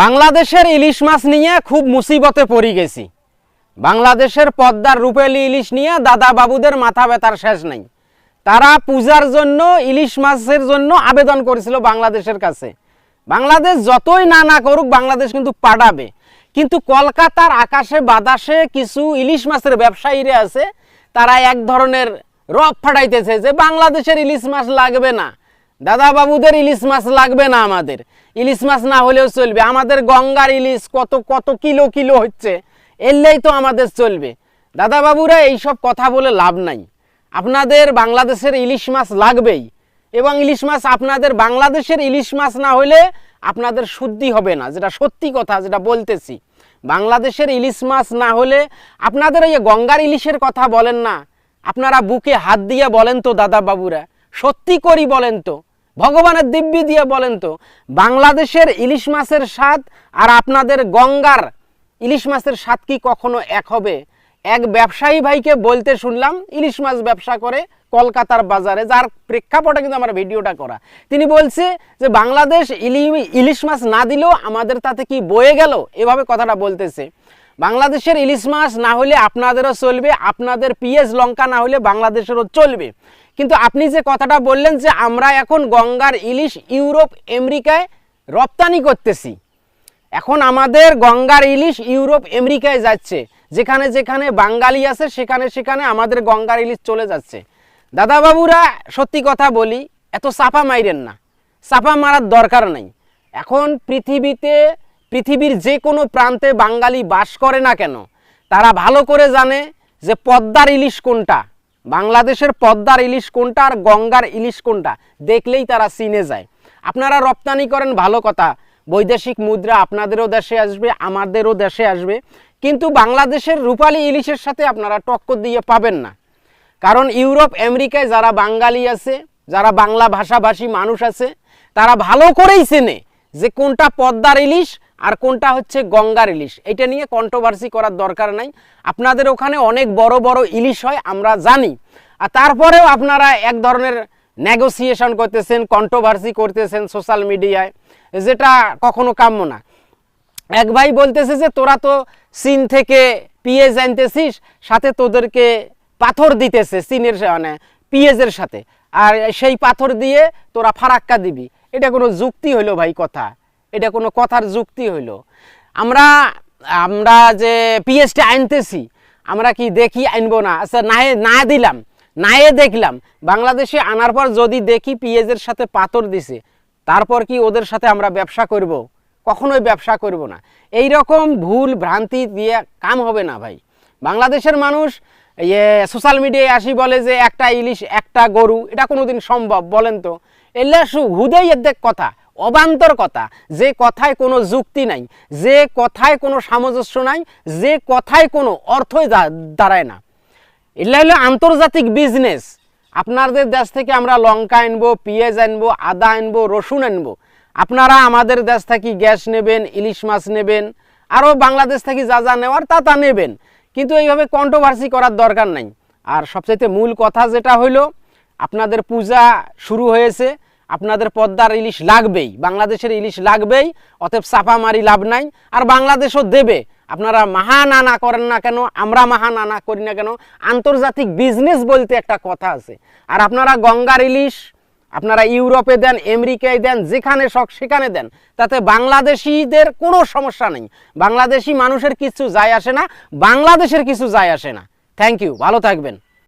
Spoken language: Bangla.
বাংলাদেশের ইলিশ মাছ নিয়ে খুব মুসিবতে পড়ে গেছি। বাংলাদেশের পদ্মার রূপেলি ইলিশ নিয়ে দাদা বাবুদের মাথা ব্যথার শেষ নেই। তারা পূজার জন্য, ইলিশ মাছের জন্য আবেদন করেছিল বাংলাদেশের কাছে। বাংলাদেশ যতই না না করুক, বাংলাদেশ কিন্তু পাঠাবে। কিন্তু কলকাতার আকাশে, বাতাসে কিছু ইলিশ মাছের ব্যবসায়ীরা আছে, তারা এক ধরনের রব ফাটাইতেছে যে বাংলাদেশের ইলিশ মাছ লাগবে না। দাদা বাবুদের ইলিশ মাছ লাগবে না আমাদের। ইলিশ মাছ না হলেও চলবে। আমাদের গঙ্গার ইলিশ কত কত কিলো কিলো হচ্ছে, এলেই তো আমাদের চলবে। দাদা বাবুরা এইসব কথা বলে লাভ নাই। আপনাদের বাংলাদেশের ইলিশ মাছ লাগবেই এবং ইলিশ মাছ আপনাদের বাংলাদেশের ইলিশ মাছ না হলে আপনাদের শুদ্ধি হবে না, যেটা সত্যি কথা, যেটা বলতেছি। বাংলাদেশের ইলিশ মাছ না হলে আপনাদের ওই গঙ্গার ইলিশের কথা বলেন না। আপনারা বুকে হাত দিয়ে বলেন তো দাদা বাবুরা সত্যি করি বলেন তো, ভগবানের দিব্যি দিয়ে বলেন তো, বাংলাদেশের ইলিশ মাছের স্বাদ আর আপনাদের গঙ্গার ইলিশ মাছের স্বাদ কি কখনো এক হবে? এক ব্যবসায়ী ভাইকে বলতে শুনলাম, ইলিশ মাছ ব্যবসা করে কলকাতার বাজারে, যার প্রেক্ষাপটে কিন্তু আমার ভিডিওটা করা। তিনি বলছে যে, বাংলাদেশ ইলি, ইলিশ মাছ না দিলেও আমাদের তাতে কি বয়ে গেল? এভাবে কথাটা বলতেছে। বাংলাদেশের ইলিশ মাছ না হলে আপনাদেরও চলবে, আপনাদের পিএস লঙ্কা না হলে বাংলাদেশেরও চলবে। কিন্তু আপনি যে কথাটা বললেন যে আমরা এখন গঙ্গার ইলিশ ইউরোপ, আমেরিকায় রপ্তানি করতেছি, এখন আমাদের গঙ্গার ইলিশ ইউরোপ, আমেরিকায় যাচ্ছে, যেখানে যেখানে বাঙালি আছে, সেখানে সেখানে আমাদের গঙ্গার ইলিশ চলে যাচ্ছে। দাদাবাবুরা, সত্যি কথা বলি, এত চাপা মাইরেন না, চাপা মারার দরকার নেই। এখন পৃথিবীতে পৃথিবীর যে কোনো প্রান্তে বাঙালি বাস করে না কেন? তারা ভালো করে জানে যে পদ্মার ইলিশ কোনটা? বাংলাদেশের পদ্মার ইলিশ কোনটা আর গঙ্গার ইলিশ কোনটা? দেখলেই তারা চিনে যায়। আপনারা রপ্তানি করেন, ভালো কথা। বৈদেশিক মুদ্রা আপনাদেরও দেশে আসবে, আমাদেরও দেশে আসবে। কিন্তু বাংলাদেশের রূপালী ইলিশের সাথে আপনারা টক্কর দিয়ে পাবেন না। কারণ ইউরোপ, আমেরিকায় যারা বাঙালি আছে, যারা বাংলা ভাষাভাষী মানুষ আছে, তারা ভালো করেই চেনে যে কোনটা পদ্মার ইলিশ আর কোনটা হচ্ছে গঙ্গার ইলিশ? এটা নিয়ে কন্ট্রোভার্সি করার দরকার নাই। আপনাদের ওখানে অনেক বড় বড় ইলিশ হয়, আমরা জানি। আর তারপরেও আপনারা এক ধরনের নেগোসিয়েশন করতেছেন কন্ট্রোভার্সি করতেছেন সোশ্যাল মিডিয়ায় যেটা কখনো কাম্য না। এক ভাই বলতেছে যে, তোরা তো চীন থেকে পিএজ আনতেছিস, সাথে তোদেরকে পাথর দিতেছে চীনের মানে পিএজের সাথে। আর সেই পাথর দিয়ে তোরা ফারাক্কা দিবি। এটা কোনো যুক্তি হইল ভাই, কথা। এটা কোনো কথার যুক্তি হইল। আমরা আমরা যে পিএসটা আনতেছি আমরা কি দেখি আনব না? আচ্ছা নাহে, না দিলাম নায়ে দেখলাম। বাংলাদেশে আনার পর যদি দেখি পিএজের সাথে পাথর দিছে, তারপর কি ওদের সাথে আমরা ব্যবসা করব? কখনোই ব্যবসা করব না। এই রকম ভুল ভ্রান্তি দিয়ে কাম হবে না ভাই। বাংলাদেশের মানুষ ইয়ে সোশ্যাল মিডিয়ায় আসি বলে যে একটা ইলিশ, একটা গরু, এটা কোনোদিন সম্ভব বলেন তো। এলে সু হুদেই এদের কথা। অবান্তর কথা। যে কথায় কোনো যুক্তি নাই, যে কথায় কোনো সামঞ্জস্য নাই, যে কথায় কোনো অর্থই দাঁড়ায় না। এগুলো হলো আন্তর্জাতিক বিজনেস আপনাদের দেশ থেকে আমরা লঙ্কা আনব, পেঁয়াজ আনব, আদা আনব, রসুন আনব। আপনারা আমাদের দেশ থেকে গ্যাস নেবেন, ইলিশ মাছ নেবেন আরও বাংলাদেশ থেকে যা যা নেওয়ার তা তা নেবেন। কিন্তু এইভাবে কন্ট্রোভার্সি করার দরকার নাই। আর সবচাইতে মূল কথা যেটা হইল, আপনাদের পূজা শুরু হয়েছে। আপনাদের পদ্মার ইলিশ লাগবেই, বাংলাদেশের ইলিশ লাগবেই, অতএব চাপা মারি লাভ নাই, আর বাংলাদেশও দেবে। আপনারা মাহান আনা করেন না কেন, আমরা মাহান আনা করি না কেন, আন্তর্জাতিক বিজনেস বলতে একটা কথা আছে। আর আপনারা গঙ্গার ইলিশ, আপনারা ইউরোপে দেন, আমেরিকায় দেন, যেখানে শখ সেখানে দেন, তাতে বাংলাদেশিদের কোনো সমস্যা নেই। বাংলাদেশি মানুষের কিছু যায় আসে না, বাংলাদেশের কিছু যায় আসে না। থ্যাংক ইউ ভালো থাকবেন।